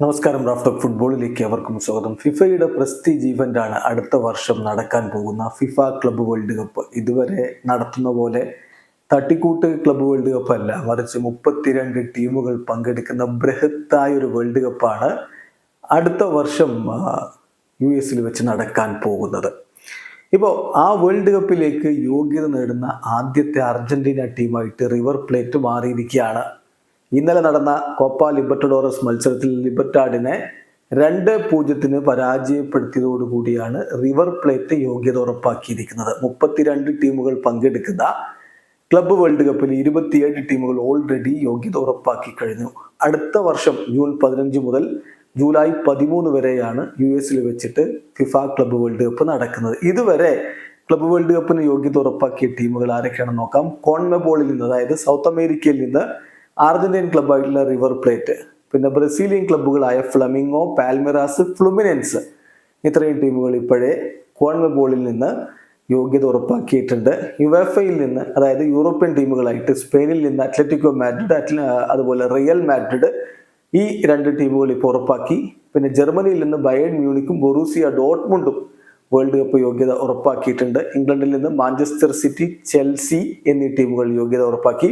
നമസ്കാരം റാഫ്ത ഫുട്ബോളിലേക്ക് അവർക്കും സ്വാഗതം. ഫിഫയുടെ പ്രസ്റ്റീജ് ഇവന്റ് ആണ് അടുത്ത വർഷം നടക്കാൻ പോകുന്ന ഫിഫ ക്ലബ്ബ് വേൾഡ് കപ്പ്. ഇതുവരെ നടത്തുന്ന പോലെ തട്ടിക്കൂട്ട് ക്ലബ്ബ് വേൾഡ് കപ്പ് അല്ല മറിച്ച് മുപ്പത്തിരണ്ട് ടീമുകൾ പങ്കെടുക്കുന്ന ബൃഹത്തായ ഒരു വേൾഡ് കപ്പാണ് അടുത്ത വർഷം യു എസിൽ വെച്ച് നടക്കാൻ പോകുന്നത്. ഇപ്പോൾ ആ വേൾഡ് കപ്പിലേക്ക് യോഗ്യത നേടുന്ന ആദ്യത്തെ അർജന്റീന ടീമായിട്ട് റിവർ പ്ലേറ്റ് മാറിയിരിക്കുകയാണ് ഇന്നലെ നടന്ന കോപ്പ ലിബർട്ടഡോറസ് മത്സരത്തിൽ ലിബർട്ടാഡിനെ രണ്ട് പൂജ്യത്തിന് പരാജയപ്പെടുത്തിയതോടുകൂടിയാണ് റിവർ പ്ലേറ്റ് യോഗ്യത ഉറപ്പാക്കിയിരിക്കുന്നത്. മുപ്പത്തിരണ്ട് ടീമുകൾ പങ്കെടുക്കുന്ന ക്ലബ്ബ് വേൾഡ് കപ്പിൽ ഇരുപത്തിയേഴ് ടീമുകൾ ഓൾറെഡി യോഗ്യത ഉറപ്പാക്കി കഴിഞ്ഞു. അടുത്ത വർഷം ജൂൺ പതിനഞ്ച് മുതൽ ജൂലൈ പതിമൂന്ന് വരെയാണ് യു എസിൽ വെച്ചിട്ട് ഫിഫ ക്ലബ്ബ് വേൾഡ് കപ്പ് നടക്കുന്നത്. ഇതുവരെ ക്ലബ്ബ് വേൾഡ് കപ്പിന് യോഗ്യത ഉറപ്പാക്കിയ ടീമുകൾ ആരൊക്കെയാണെന്ന് നോക്കാം. കോൺമെബോളിൽ നിന്ന് അതായത് സൗത്ത് അമേരിക്കയിൽ നിന്ന് അർജന്റീൻ ക്ലബ്ബായിട്ടുള്ള റിവർ പ്ലേറ്റ് പിന്നെ ബ്രസീലിയൻ ക്ലബ്ബുകളായ ഫ്ലമിങ്ങോ പാൽമിറാസ് ഫ്ലുമിനൻസ്. ഇത്രയും ടീമുകൾ ഇപ്പോഴേ കോൺമബോളിൽ നിന്ന് യോഗ്യത ഉറപ്പാക്കിയിട്ടുണ്ട്. യുവേഫയിൽ നിന്ന് അതായത് യൂറോപ്യൻ ടീമുകളായിട്ട് സ്പെയിനിൽ നിന്ന് അത്ലറ്റിക്കോ മാഡ്രിഡ് അറ്റ്ല അതുപോലെ റിയൽ മാഡ്രിഡ് ഈ രണ്ട് ടീമുകൾ ഇപ്പോൾ ഉറപ്പാക്കി. പിന്നെ ജർമ്മനിയിൽ നിന്ന് ബയൺ മ്യൂണിക്കും ബൊറൂസിയ ഡോട്ട്മുണ്ടും വേൾഡ് കപ്പ് യോഗ്യത ഉറപ്പാക്കിയിട്ടുണ്ട്. ഇംഗ്ലണ്ടിൽ നിന്ന് മാഞ്ചസ്റ്റർ സിറ്റി ചെൽസി എന്നീ ടീമുകൾ യോഗ്യത ഉറപ്പാക്കി.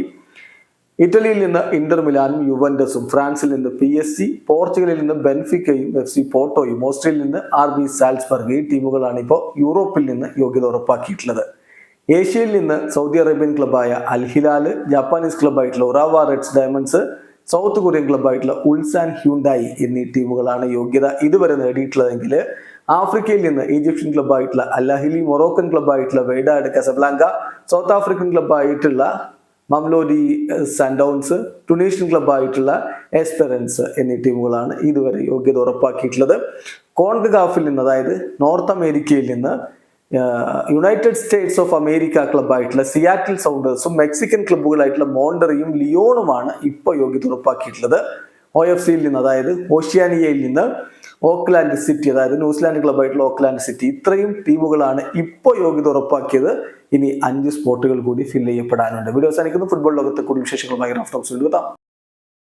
ഇറ്റലിയിൽ നിന്ന് ഇന്റർ മിലാനും യുവൻഡസും ഫ്രാൻസിൽ നിന്ന് പി എസ് സി പോർച്ചുഗലിൽ നിന്ന് ബെൻഫിക്കയും എഫ് സി പോർട്ടോയും ഓസ്ട്രേലിയയിൽ നിന്ന് ആർ ബി സാൽസ്ബർഗ് ഈ ടീമുകളാണ് ഇപ്പോൾ യൂറോപ്പിൽ നിന്ന് യോഗ്യത ഉറപ്പാക്കിയിട്ടുള്ളത്. ഏഷ്യയിൽ നിന്ന് സൗദി അറേബ്യൻ ക്ലബായ Al Hilal Japanese ക്ലബായിട്ടുള്ള Urawa reds diamonds south Korean ക്ലബായിട്ടുള്ള Ulsan Hyundai എന്നീ ടീമുകളാണ് യോഗ്യത ഇതുവരെ നേടിയിട്ടുള്ളതെങ്കിൽ ആഫ്രിക്കയിൽ നിന്ന് ഈജിപ്ഷ്യൻ ക്ലബായിട്ടുള്ള അല്ലഹിലി മൊറോക്കൻ ക്ലബായിട്ടുള്ള വെയ്ഡാഡ് കസബ്ലാങ്ക സൗത്ത് ആഫ്രിക്കൻ ക്ലബായിട്ടുള്ള മംലോഡി സൺഡൗൺസ് ടുണീഷ്യൻ ക്ലബ്ബായിട്ടുള്ള എസ്പെറൻസ് എന്നീ ടീമുകളാണ് ഇതുവരെ യോഗ്യത ഉറപ്പാക്കിയിട്ടുള്ളത്. കോൺഗാഫിൽ നിന്ന് അതായത് നോർത്ത് അമേരിക്കയിൽ നിന്ന് യുണൈറ്റഡ് സ്റ്റേറ്റ്സ് ഓഫ് അമേരിക്ക ക്ലബ്ബായിട്ടുള്ള സിയാറ്റിൽ സൗണ്ടേഴ്സും മെക്സിക്കൻ ക്ലബ്ബുകളായിട്ടുള്ള മോണ്ടറിയും ലിയോണുമാണ് ഇപ്പോൾ യോഗ്യത ഉറപ്പാക്കിയിട്ടുള്ളത്. ഒ എഫ് സിയിൽ നിന്ന് അതായത് ഓഷ്യാനിയയിൽ നിന്ന് ഓക്ലാൻഡ് സിറ്റി അതായത് ന്യൂസിലാൻഡ് ക്ലബ്ബായിട്ടുള്ള ഓക്ലാൻഡ് സിറ്റി ഇത്രയും ടീമുകളാണ് ഇപ്പോൾ യോഗ്യത ഉറപ്പാക്കിയത്. ഇനി അഞ്ച് സ്പോട്ടുകൾ കൂടി ഫില്ല് ചെയ്യപ്പെടാനുണ്ട്. വീഡിയോ അവസാനിക്കുന്നു. ഫുട്ബോൾ ലോകത്തെ കൂടുതൽ വിശേഷങ്ങളുമായി റഫ്റ്റോക്സ് എത്താം.